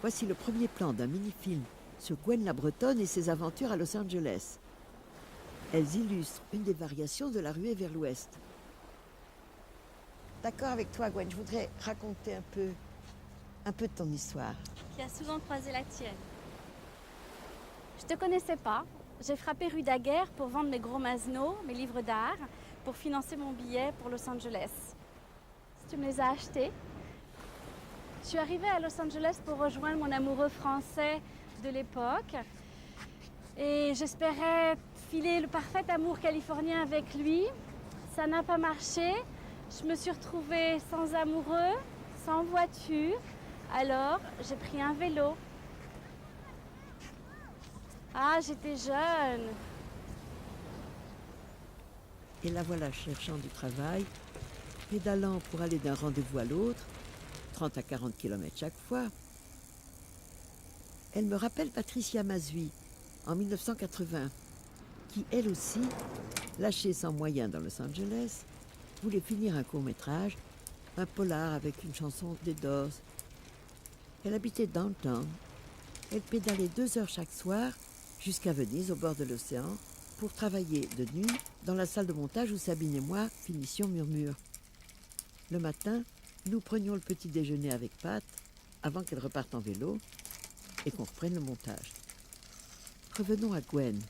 Voici le premier plan d'un mini-film sur Gwen la Bretonne et ses aventures à Los Angeles. Elles illustrent une des variations de la ruée vers l'ouest. D'accord avec toi, Gwen, je voudrais raconter un peu, un peu de ton histoire. Qui a souvent croisé la tienne. Je te connaissais pas. J'ai frappé rue Daguerre pour vendre mes gros Masno, mes livres d'art, pour financer mon billet pour Los Angeles. Tu me les as achetés. Je suis arrivée à Los Angeles pour rejoindre mon amoureux français de l'époque. Et j'espérais filer le parfait amour californien avec lui. Ça n'a pas marché. Je me suis retrouvée sans amoureux, sans voiture. Alors, j'ai pris un vélo. Ah, j'étais jeune. Et la voilà cherchant du travail, pédalant pour aller d'un rendez-vous à l'autre, 30 à 40 km chaque fois. Elle me rappelle Patricia Mazui, en 1980, qui elle aussi, lâchée sans moyens dans Los Angeles, voulait finir un court métrage, un polar avec une chanson des Doors. Elle habitait downtown. Elle pédalait deux heures chaque soir jusqu'à Venise, au bord de l'océan, pour travailler de nuit dans la salle de montage où Sabine et moi finissions Murmure. Le matin, nous prenions le petit déjeuner avec Pat avant qu'elle reparte en vélo et qu'on reprenne le montage. Revenons à Gwen.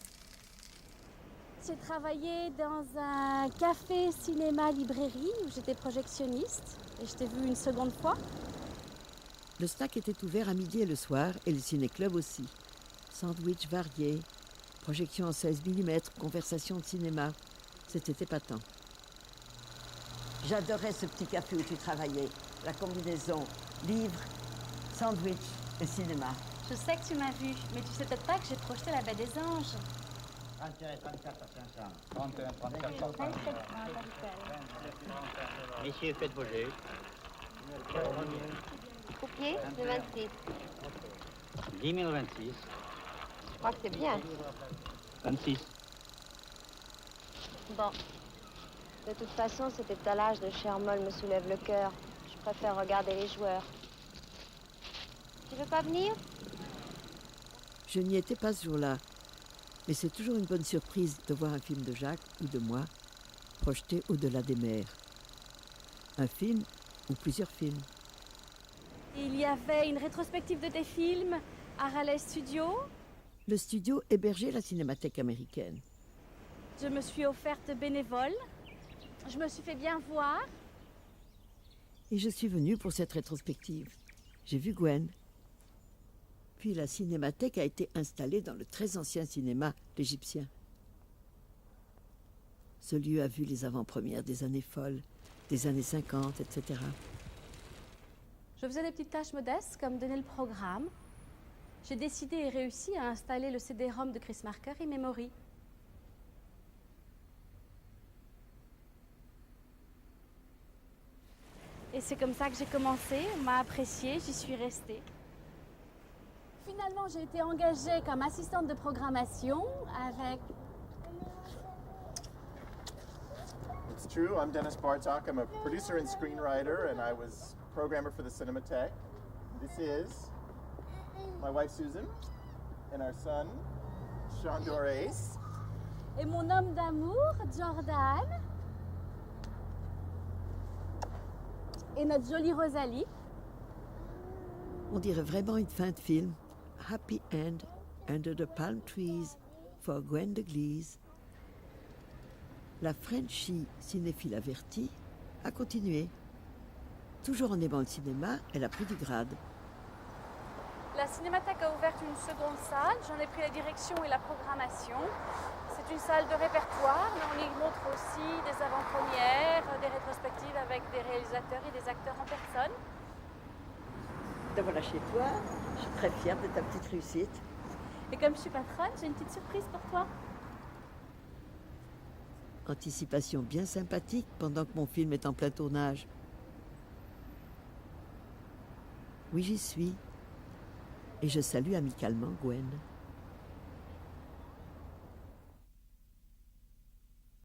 J'ai travaillé dans un café, cinéma, librairie où j'étais projectionniste et je t'ai vu une seconde fois. Le snack était ouvert à midi et le soir et le ciné-club aussi. Sandwich variés, projection en 16 mm, conversation de cinéma. C'était épatant. J'adorais ce petit café où tu travaillais. La combinaison livre, sandwich et cinéma. Je sais que tu m'as vu, mais tu sais peut-être pas que j'ai projeté la baie des anges. 31 et 34 à 500. 31, 34, 35. Messieurs, faites vos jeux. Coupier, le 26. 10 026. Je crois que c'est bien. 26. Bon. De toute façon, cet étalage de chair molle me soulève le cœur. Je préfère regarder les joueurs. Tu veux pas venir? Je n'y étais pas ce jour-là, mais c'est toujours une bonne surprise de voir un film de Jacques ou de moi projeté au-delà des mers. Un film ou plusieurs films. Il y avait une rétrospective de tes films à Raleigh Studio? Le studio hébergeait la cinémathèque américaine. Je me suis offerte bénévole. Je me suis fait bien voir. Et je suis venue pour cette rétrospective. J'ai vu Gwen. Puis la cinémathèque a été installée dans le très ancien cinéma l'Égyptien. Ce lieu a vu les avant-premières des années folles, des années 50, etc. Je faisais des petites tâches modestes comme donner le programme. J'ai décidé et réussi à installer le CD-ROM de Chris Marker et Memory. Et c'est comme ça que j'ai commencé. On m'a apprécié, j'y suis restée. Finalement, j'ai été engagée comme assistante de programmation avec It's true. I'm Dennis Bartok. I'm a producer and screenwriter, and I was programmer for the Cinematheque. This is my wife Susan and our son Sean Dorace. et mon homme d'amour, Jordan, et notre jolie Rosalie. On dirait vraiment une fin de film. Happy End, Under the Palm Trees, for Gwen de Glees. La Frenchie cinéphile avertie a continué. Toujours en aimant le cinéma, elle a pris du grade. La Cinémathèque a ouvert une seconde salle. J'en ai pris la direction et la programmation. C'est une salle de répertoire, mais on y montre aussi des avant-premières, des rétrospectives avec des réalisateurs et des acteurs en personne. Te voilà chez toi. Je suis très fière de ta petite réussite. Et comme je suis patronne, j'ai une petite surprise pour toi. Anticipation bien sympathique pendant que mon film est en plein tournage. Oui, j'y suis. Et je salue amicalement Gwen.